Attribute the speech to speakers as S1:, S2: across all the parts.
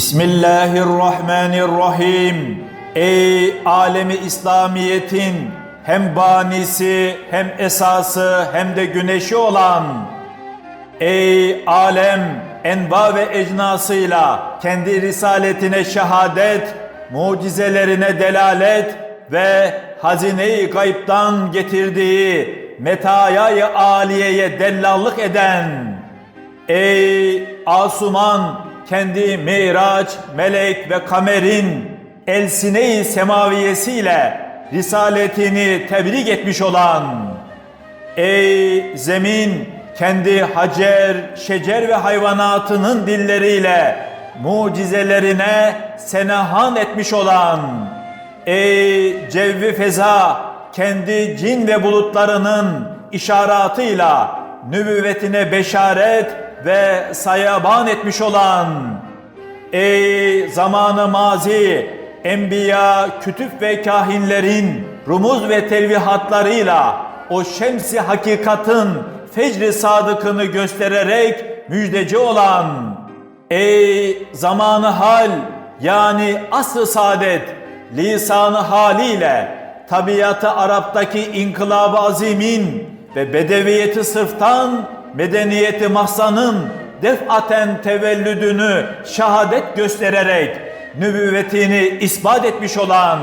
S1: Bismillahirrahmanirrahim. Ey alemi İslamiyet'in hem banisi hem esası hem de güneşi olan Ey alem enva ve ecnasıyla kendi risaletine şehadet, mucizelerine delalet ve hazine-i gayiptan getirdiği metayayı aliyeye dellallık eden Ey asuman kendi miraç, melek ve kamerin elsine-i semaviyesiyle risaletini tebliğ etmiş olan Ey zemin kendi hacer, şecer ve hayvanatının dilleriyle mucizelerine senahan etmiş olan Ey cevvi feza kendi cin ve bulutlarının işaratıyla nübüvvetine beşaret ve sayaban etmiş olan Ey zamanı mazi, enbiya, kütüp ve kahinlerin rumuz ve telvihatlarıyla o şemsi hakikatın fecri sadıkını göstererek müjdeci olan Ey zamanı hal yani asr-ı saadet lisanı haliyle tabiatı Arap'taki inkılab-ı azimin ve bedeviyeti sırftan medeniyeti mahsanın defaten tevellüdünü şehadet göstererek nübüvvetini ispat etmiş olan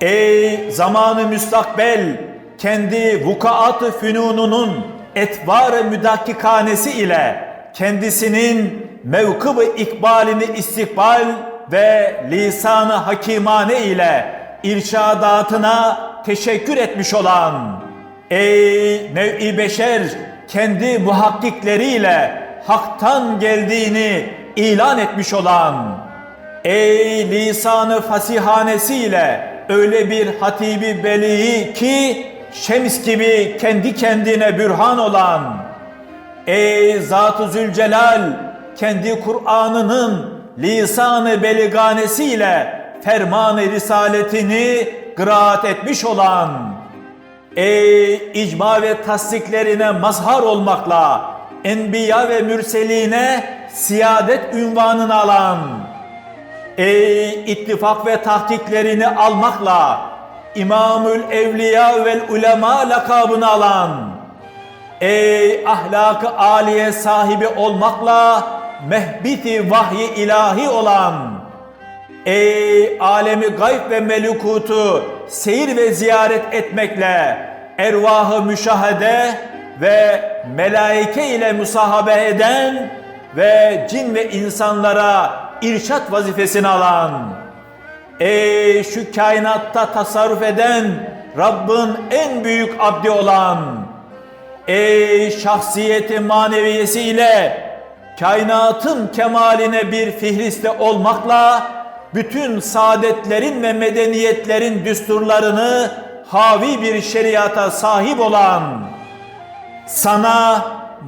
S1: Ey zamanı müstakbel kendi vukuat-ı fünununun etvar-ı müdakkikanesi ile kendisinin mevkıb-ı ikbalini istikbal ve lisanı hakimane ile irşadatına teşekkür etmiş olan Ey nev'i beşer kendi muhakkikleriyle haktan geldiğini ilan etmiş olan Ey lisanı fasihanesiyle öyle bir hatibi beliği ki şems gibi kendi kendine bürhan olan Ey Zat-ı Zülcelal kendi Kur'an'ının lisanı beliganesiyle ferman-ı risaletini kıraat etmiş olan Ey icma ve tasdiklerine mazhar olmakla enbiya ve mürseline siyadet ünvanını alan Ey ittifak ve tahkiklerini almakla İmamül Evliya vel Ulema lakabını alan Ey ahlak-ı aliye sahibi olmakla mehbiti vahyi ilahi olan Ey alemi gayb ve melikutu seyir ve ziyaret etmekle ervahı müşahede ve melaike ile musahabe eden ve cin ve insanlara irşat vazifesini alan Ey şu kainatta tasarruf eden Rabbin en büyük abdi olan Ey şahsiyeti maneviyesiyle kainatın kemaline bir fihriste olmakla bütün saadetlerin ve medeniyetlerin düsturlarını havi bir şeriata sahip olan sana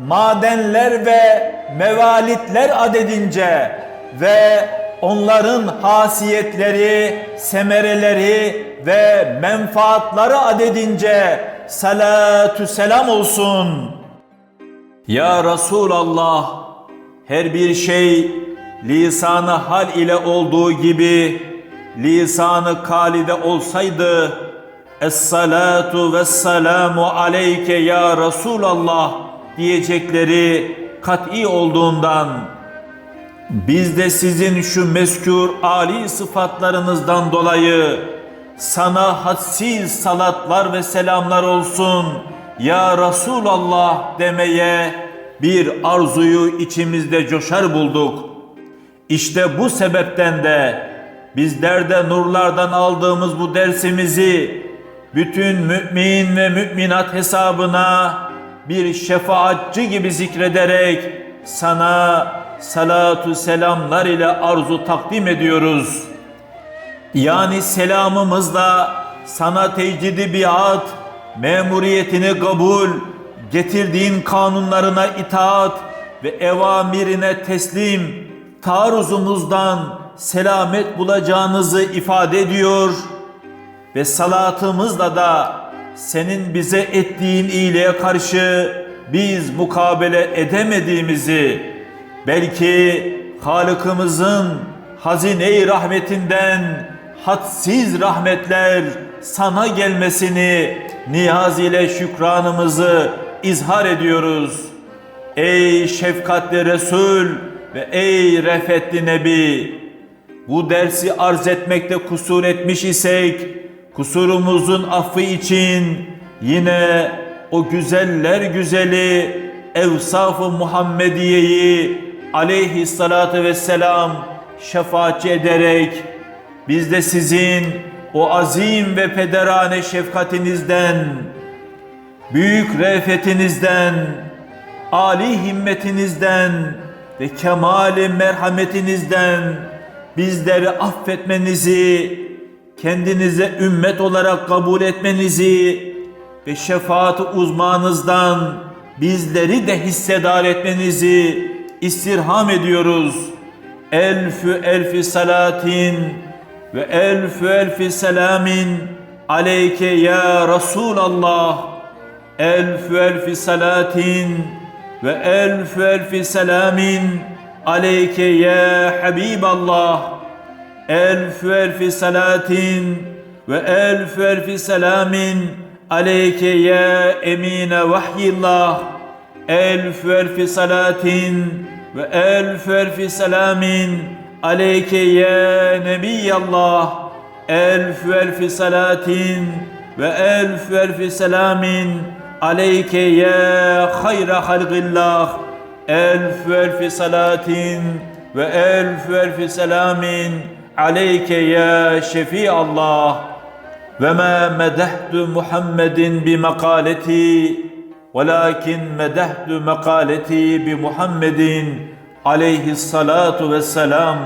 S1: madenler ve mevalitler adedince ve onların hasiyetleri, semereleri ve menfaatları adedince salatü selam olsun. Ya Resulallah her bir şey lisanı hal ile olduğu gibi lisanı kalide olsaydı Es-salatu ve selamu aleyke ya Resulallah diyecekleri kat'i olduğundan biz de sizin şu meskûr âli sıfatlarınızdan dolayı sana hadsiz salatlar ve selamlar olsun ya Resulallah demeye bir arzuyu içimizde coşar bulduk. İşte bu sebepten de bizler de nurlardan aldığımız bu dersimizi bütün mümin ve müminat hesabına bir şefaatçi gibi zikrederek sana salatu selamlar ile arzu takdim ediyoruz. Yani selamımızla sana tecdidi biat, memuriyetini kabul, getirdiğin kanunlarına itaat ve evamirine teslim, taarruzumuzdan selamet bulacağınızı ifade ediyor ve salatımızla da senin bize ettiğin iyiliğe karşı biz mukabele edemediğimizi belki Halıkımızın hazine-i rahmetinden hadsiz rahmetler sana gelmesini niyaz ile şükranımızı izhar ediyoruz. Ey şefkatli Resul ve ey refetli Nebi! Bu dersi arz etmekte kusur etmiş isek, kusurumuzun affı için yine o güzeller güzeli Evsaf-ı Muhammediye'yi aleyhissalatu vesselam şefaatçi ederek biz de sizin o azim ve pederane şefkatinizden, büyük re'fetinizden, âli himmetinizden ve kemali merhametinizden bizleri affetmenizi, kendinize ümmet olarak kabul etmenizi ve şefaat uzmanınızdan bizleri de hissedar etmenizi istirham ediyoruz. Elfü elfi salatin ve elfü elfi selamin aleyke ya Resulallah. Elfü elfi salatin ve elfü elfi selamin aleyke ya Habiballah. Elfü elfi salatin ve elfü elfi selamin aleyke ya emine vahyillah. Elfü elfi salatin ve elfü elfi selamin aleyke ya Nebiyallah. Elfü elfi salatin ve elfü elfi selamin aleyke ya hayra halgillah. Elfü elfi salatin ve elfü elfi selamin aleyke ya şefi Allah. Ve ma medehtu Muhammedin bi makaleti velakin medehtu makaleti bi Muhammedin aleyhissalatu vesselam.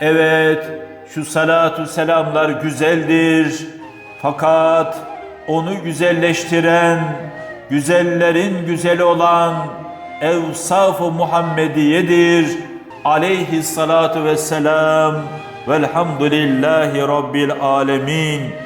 S1: Evet, şu salatu selamlar güzeldir. Fakat onu güzelleştiren, güzellerin güzeli olan Evsaf-ı Muhammediyedir. Aleyhissalatu vesselam. Velhamdülillahi Rabbil alemin.